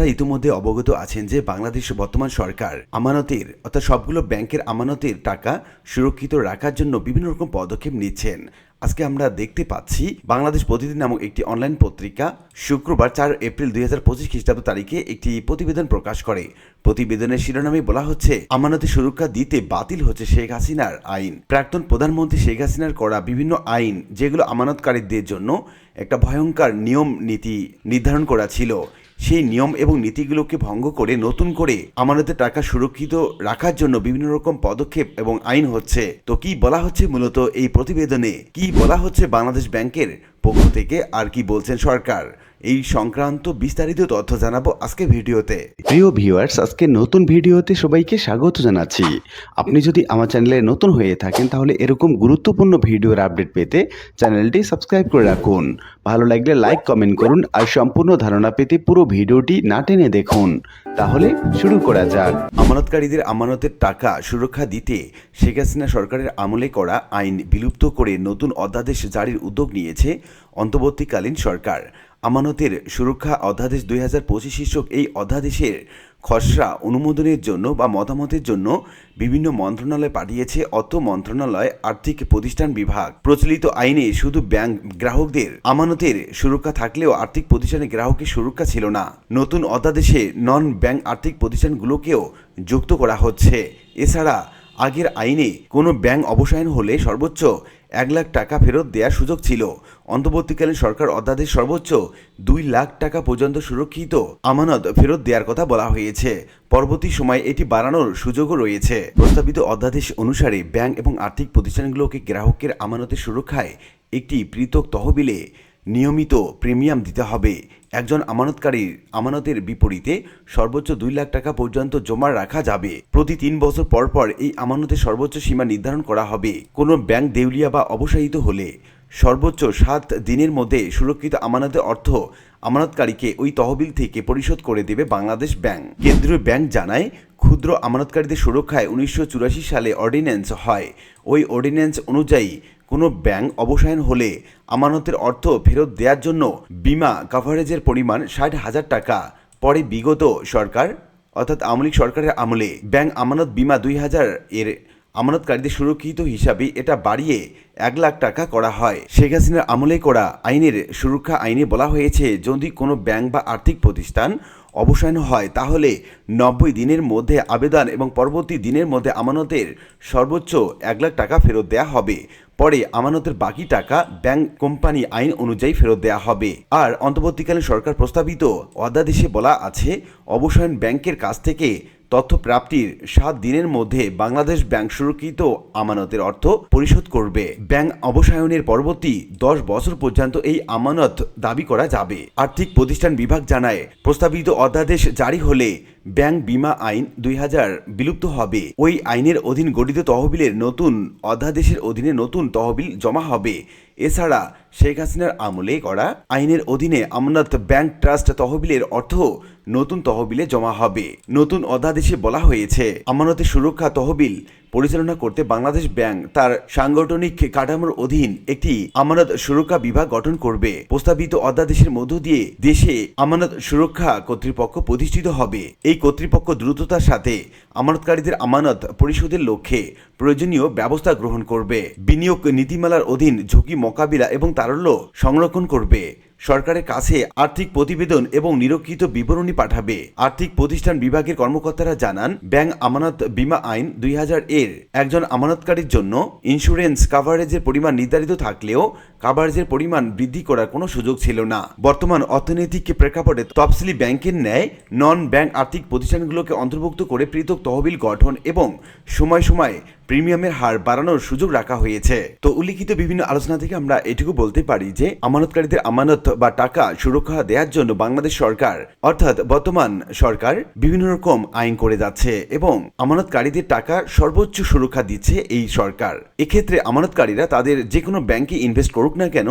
আপনারা ইতিমধ্যে অবগত আছেন যে বাংলাদেশ বর্তমান সরকার আমানতের, অর্থাৎ সবগুলো ব্যাংকের আমানতের টাকা সুরক্ষিত রাখার জন্য বিভিন্ন রকম পদক্ষেপ নিচ্ছেন। আজকে আমরা দেখতে পাচ্ছি বাংলাদেশ প্রতিদিন নামক একটি অনলাইন পত্রিকা শুক্রবার চার এপ্রিল দুই হাজার পঁচিশ খ্রিস্টাব্দ তারিখে একটি প্রতিবেদন প্রকাশ করে। প্রতিবেদনের শিরোনামে বলা হচ্ছে, আমানতে সুরক্ষা দিতে বাতিল হচ্ছে শেখ হাসিনার আইন। প্রাক্তন প্রধানমন্ত্রী শেখ হাসিনার করা বিভিন্ন আইন যেগুলো আমানতকারীদের জন্য একটা ভয়ঙ্কর নিয়ম নীতি নির্ধারণ করা ছিল। সেই নিয়ম এবং নীতিগুলোকে ভঙ্গ করে নতুন করে আমানতের টাকা সুরক্ষিত রাখার জন্য বিভিন্ন রকম পদক্ষেপ এবং আইন হচ্ছে। তো কি বলা হচ্ছে মূলত এই প্রতিবেদনে? কি বলা হচ্ছে বাংলাদেশ ব্যাংকের পক্ষ থেকে? আর কি বলছেন সরকার? এই সংক্রান্ত বিস্তারিত তথ্য জানাব আজকে ভিডিওতে। প্রিয় ভিউয়ার্স আজকে নতুন ভিডিওতে সবাইকে স্বাগত জানাচ্ছি। আপনি যদি আমার চ্যানেলে নতুন হয়ে থাকেন তাহলে এরকম গুরুত্বপূর্ণ ভিডিওর আপডেট পেতে চ্যানেলটি সাবস্ক্রাইব করে রাখুন। ভালো লাগলে লাইক কমেন্ট করুন আর সম্পূর্ণ ধারণা পেতে পুরো ভিডিওটি না টেনে দেখুন। তাহলে শুরু করা যাক। আমানতকারীদের আমানতের টাকা সুরক্ষা দিতে শেখ হাসিনা সরকারের আমলে করা আইন বিলুপ্ত করে নতুন অধ্যাদেশ জারির উদ্যোগ নিয়েছে অন্তর্বর্তীকালীন সরকার। আমানতের সুরক্ষা অধ্যাদেশ দুই হাজার পঁচিশ শীর্ষক এই অধ্যাদেশের খসড়া অনুমোদনের জন্য বা মতামতের জন্য বিভিন্ন মন্ত্রণালয় পাঠিয়েছে, অর্থ মন্ত্রণালয়, আর্থিক প্রতিষ্ঠান বিভাগ। প্রচলিত আইনে শুধু ব্যাংক গ্রাহকদের আমানতের সুরক্ষা থাকলেও আর্থিক প্রতিষ্ঠানে গ্রাহকের সুরক্ষা ছিল না। নতুন অধ্যাদেশে নন ব্যাংক আর্থিক প্রতিষ্ঠানগুলোকেও যুক্ত করা হচ্ছে। এছাড়া আগের আইনে কোনো ব্যাংক অবসায়ন হলে সর্বোচ্চ এক লাখ টাকা ফেরত দেওয়ার সুযোগ ছিল। অন্তর্বর্তীকালীন সরকার অধ্যাদেশ সর্বোচ্চ দুই লাখ টাকা পর্যন্ত সুরক্ষিত আমানত ফেরত দেওয়ার কথা বলা হয়েছে। পরবর্তী সময়ে এটি বাড়ানোর সুযোগও রয়েছে। প্রস্তাবিত অধ্যাদেশ অনুসারে ব্যাংক এবং আর্থিক প্রতিষ্ঠানগুলোকে গ্রাহকের আমানতের সুরক্ষায় একটি পৃথক তহবিলে নিয়মিত প্রিমিয়াম দিতে হবে। একজন আমানতকারীর আমানতের বিপরীতে সর্বোচ্চ দুই লাখ টাকা পর্যন্ত জমা রাখা যাবে। প্রতি তিন বছর পর পর এই আমানতের সর্বোচ্চ সীমা নির্ধারণ করা হবে। কোনো ব্যাংক দেউলিয়া বা অবসায়িত হলে সর্বোচ্চ সাত দিনের মধ্যে সুরক্ষিত আমানতের অর্থ আমানতকারীকে ওই তহবিল থেকে পরিশোধ করে দেবে বাংলাদেশ ব্যাংক। কেন্দ্রীয় ব্যাংক জানায় ক্ষুদ্র আমানতকারীদের সুরক্ষায় উনিশশো চুরাশি সালে অর্ডিন্যান্স হয়। ওই অর্ডিন্যান্স অনুযায়ী কোনো ব্যাংক অবসায়ন হলে আমানতের অর্থ ফেরত দেওয়ার জন্য বিমা কাভারেজের পরিমাণ ষাট হাজার টাকা। পরে বিগত সরকার, অর্থাৎ আওয়ামী সরকারের আমলে ব্যাংক আমানত বিমা দুই হাজার এর আমানতকারীদের সুরক্ষিত হিসাবে এটা বাড়িয়ে এক লাখ টাকা করা হয়। শেখ হাসিনার আমলে করা আইনের সুরক্ষা আইনে বলা হয়েছে, যদি কোনো ব্যাংক বা আর্থিক প্রতিষ্ঠান অবসান হয়, তাহলে নব্বই দিনের মধ্যে আবেদন এবং পরবর্তী দিনের মধ্যে আমানতের সর্বোচ্চ এক লাখ টাকা ফেরত দেওয়া হবে। পরে আমানতের বাকি টাকা ব্যাংক কোম্পানি আইন অনুযায়ী ফেরত দেওয়া হবে। আর অন্তর্বর্তীকালীন সরকার প্রস্তাবিত অধ্যাদেশে বলা আছে অবসায়ন ব্যাংকের কাছ থেকে তথ্য প্রাপ্তির সাত দিনের মধ্যে বাংলাদেশ ব্যাংক সুরক্ষিত আমানতের অর্থ পরিশোধ করবে। ব্যাংক অবসায়নের পরবর্তী দশ বছর পর্যন্ত এই আমানত দাবি করা যাবে। আর্থিক প্রতিষ্ঠান বিভাগ জানায়, প্রস্তাবিত অধ্যাদেশ জারি হলে ব্যাংক বিমা আইন দুই হাজার বিলুপ্ত হবে। ওই আইনের অধীন গঠিত তহবিলের নতুন অধ্যাদেশের অধীনে নতুন তহবিল জমা হবে। এছাড়া শেখ হাসিনার আমলে করা আইনের অধীনে আমানত ব্যাংক ট্রাস্ট তহবিলের অর্থ নতুন তহবিলে জমা হবে। নতুন অধ্যাদেশে বলা হয়েছে, আমানতের সুরক্ষা তহবিল পরিচালনা করতে বাংলাদেশ ব্যাংক তার সাংগঠনিক কাঠামোর অধীন একটি আমানত সুরক্ষা বিভাগ গঠন করবে। প্রস্তাবিত অধ্যাদেশের মধ্য দিয়ে দেশে আমানত সুরক্ষা কর্তৃপক্ষ প্রতিষ্ঠিত হবে। এই কর্তৃপক্ষ দ্রুততার সাথে আমানতকারীদের আমানত পরিশোধের লক্ষ্যে প্রয়োজনীয় ব্যবস্থা গ্রহণ করবে। বিনিয়োগ নীতিমালার অধীন ঝুঁকি মোকাবিলা এবং তারল্য সংরক্ষণ করবে। সরকারের কাছে আর্থিক প্রতিবেদন এবং নিরক্ষিত বিবরণী পাঠাবে। আর্থিক প্রতিষ্ঠান বিভাগের কর্মকর্তারা জানান, ব্যাংক আমানত বীমা আইন দুই হাজার এর একজন আমানতকারীর জন্য ইন্স্যুরেন্স কাভারেজের পরিমাণ নির্ধারিত থাকলেও কাভারেজের পরিমাণ বৃদ্ধি করার কোনো সুযোগ ছিল না। বর্তমান অর্থনৈতিক প্রেক্ষাপটে তফসিলি ব্যাংকের ন্যায় নন ব্যাংক আর্থিক প্রতিষ্ঠানগুলোকে অন্তর্ভুক্ত করে পৃথক তহবিল গঠন এবং সময় সময় প্রিমিয়ামের হার বাড়ানোর সুযোগ রাখা হয়েছে। তো উল্লিখিত বিভিন্ন আলোচনা থেকে আমরা এটুকু বলতে পারি যে, আমানতকারীদের আমানত বা টাকা সুরক্ষা দেওয়ার জন্য বাংলাদেশ সরকার, অর্থাৎ বর্তমান সরকার, বিভিন্ন রকম আইন করে যাচ্ছে এবং আমানতকারীদের টাকা সর্বোচ্চ সুরক্ষা দিচ্ছে এই সরকার। এক্ষেত্রে আমানতকারীরা তাদের যে কোনো ব্যাংকে ইনভেস্ট করুক না কেন,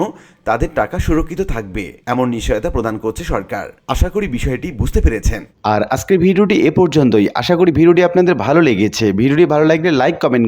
তাদের টাকা সুরক্ষিত থাকবে, এমন নিশ্চয়তা প্রদান করছে সরকার। আশা করি বিষয়টি বুঝতে পেরেছেন। আর আজকের ভিডিওটি এ পর্যন্তই। আশা করি ভিডিওটি আপনাদের ভালো লেগেছে। ভিডিওটি ভালো লাগলে লাইক, কমেন্ট